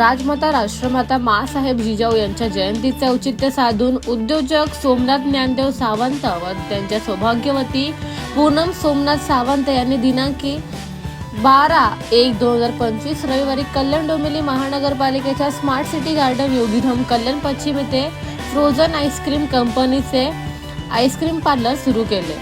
राजमाता राष्ट्रमाता मासाहेब जिजाऊ यांच्या जयंतीचे औचित्य साधून उद्योजक सोमनाथ ज्ञानदेव सावंत व त्यांच्या सौभाग्यवती पूनम सोमनाथ सावंत यांनी दिनांकी बारा एक दोन हजार पंचवीस रविवारी कल्याण डोंबिवली महानगरपालिकेच्या smart city garden Yogidham Kalyan पश्चिम येथे फ्रोझन आईस्क्रीम कंपनीचे आईस्क्रीम पार्लर सुरू केले.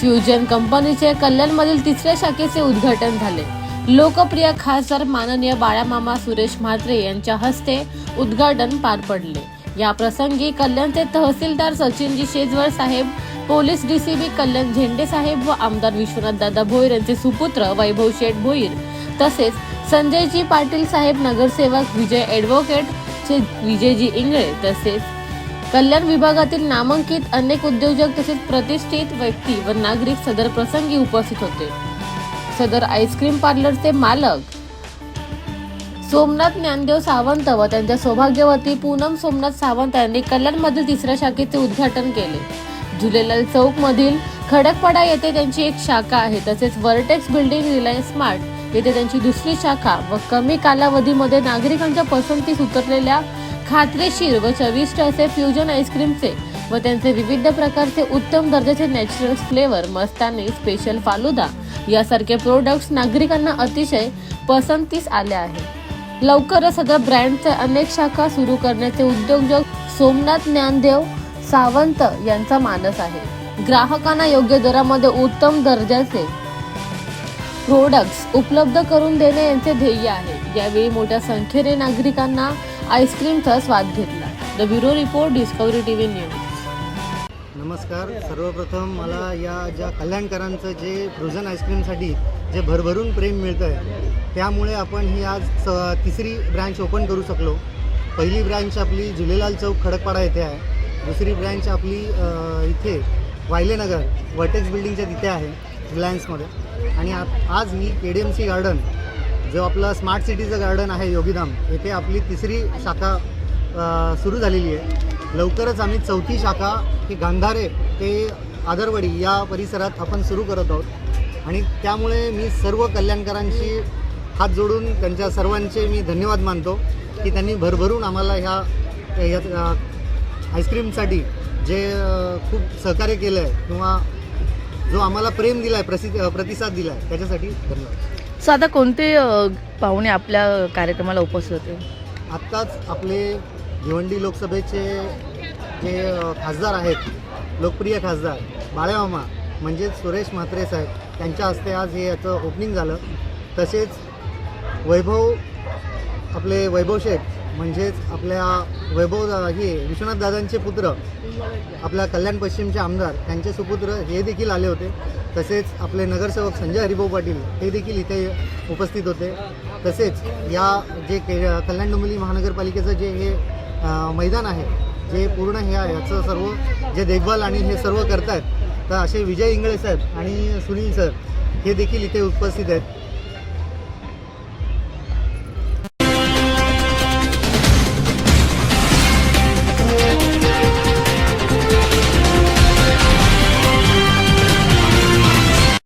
फ्युजन कंपनीचे कल्याणमधील तिसऱ्या शाखेचे उद्घाटन झाले. लोकप्रिय खासदार माननीय बाळामामा सुरेश म्हात्रे यांच्या हस्ते उद्घाटन पार पडले. या प्रसंगी कल्याणचे तहसीलदार सचिनजी शेजवळ साहेब पोलीस डीसीबी कल्याण झेंडे साहेब व आमदार विश्वनाथ दादा भोईर यांचे सुपुत्र वैभव शेठ भोईर तसेच संजयजी पाटील साहेब नगरसेवक विजय ॲडव्होकेट विजयजी इंगळे तसेच कल्याण विभागातील नामांकित अनेक उद्योजक तसेच प्रतिष्ठित व्यक्ती व नागरिक सदर प्रसंगी उपस्थित होते. सदर आईस्क्रीम पार्लरचे मालक. सोमनाथ ज्ञानदेव सावंत व त्यांच्या सौभाग्यवती पूनम सोमनाथ सावंत यांनी कल्याणमधील तिसऱ्या शाखेचे उद्घाटन केले. झुलेलाल चौक मधील खडकपाडा येथे त्यांची एक शाखा आहे तसेच वर्टेक्स बिल्डिंग रिलायन्स स्मार्ट येथे त्यांची दुसरी शाखा व कमी कालावधीमध्ये नागरिकांच्या पसंतीस उतरलेल्या खात्रीशीर व चविष्ट असे फ्युजन आईस्क्रीमचे व त्यांचे विविध प्रकारचे उत्तम दर्जाचे natural flavour mastani special falooda यासारखे प्रोडक्ट्स नागरिकांना अतिशय पसंतीस आले आहे. लवकरच सदर ब्रँडचे अनेक शाखा सुरू करण्याचे उद्योजक सोमनाथ ज्ञानदेव सावंत यांचा मानस आहे. ग्राहकांना योग्य दरामध्ये उत्तम दर्जाचे प्रोडक्ट्स उपलब्ध करून देणे यांचे ध्येय आहे. यावेळी मोठ्या संख्येने नागरिकांना आईस्क्रीमचा स्वाद घेतला. The bureau report Discovery TV news नमस्कार. सर्वप्रथम मला या ज्या कल्याणकरांचं जे फ्रोझन आईस्क्रीमसाठी जे भरभरून प्रेम मिळतं आहे त्यामुळे आपण ही आज स तिसरी ब्रँच ओपन करू शकलो. पहिली ब्रँच आपली झुलेलाल चौक खडकपाडा येथे आहे. दुसरी ब्रँच आपली इथे वायलेनगर वर्टेक्स बिल्डिंगच्या तिथे आहे रिलायन्समध्ये आणि आज ही K D M C garden जो आपला स्मार्ट सिटीचं गार्डन आहे योगीधाम येथे आपली तिसरी शाखा सुरू झालेली आहे. लवकरच आम्ही चौथी शाखा ही गांधारे ते आदरवडी या परिसरात आपण सुरू करत आहोत. आणि त्यामुळे मी सर्व कल्याणकरांशी हात जोडून त्यांच्या सर्वांचे मी धन्यवाद मानतो की त्यांनी भरभरून आम्हाला ह्या आईस्क्रीमसाठी जे खूप सहकार्य केलं आहे किंवा जो आम्हाला प्रेम दिला आहे प्रसिद्ध प्रतिसाद दिला आहे त्याच्यासाठी धन्यवाद. सो आता कोणते पाहुणे आपल्या कार्यक्रमाला उपस्थित होते? आत्ताच आपले भिवंडी लोकसभेचे जे खासदार आहेत लोकप्रिय खासदार बाळेमामा म्हणजेच सुरेश म्हात्रे साहेब त्यांच्या हस्ते आज हे याचं ओपनिंग झालं. तसेच वैभव आपले वैभव शेठ म्हणजेच आपल्या वैभव हे विश्वनाथ दादांचे पुत्र आपल्या कल्याण पश्चिमचे आमदार त्यांचे सुपुत्र हे देखील आले होते. तसेच आपले नगरसेवक संजय हरिभाऊ पाटील हे देखील इथे उपस्थित होते. तसेच या जे के कल्याण डोंबिवली महानगरपालिकेचं जे हे मैदान आहे जे पूर्ण हे आहे याचं सर्व जे देखभाल आणि हे सर्व करतायत तर असे विजय इंगळे साहेब आणि सुनील सर हे देखील इथे उपस्थित आहेत.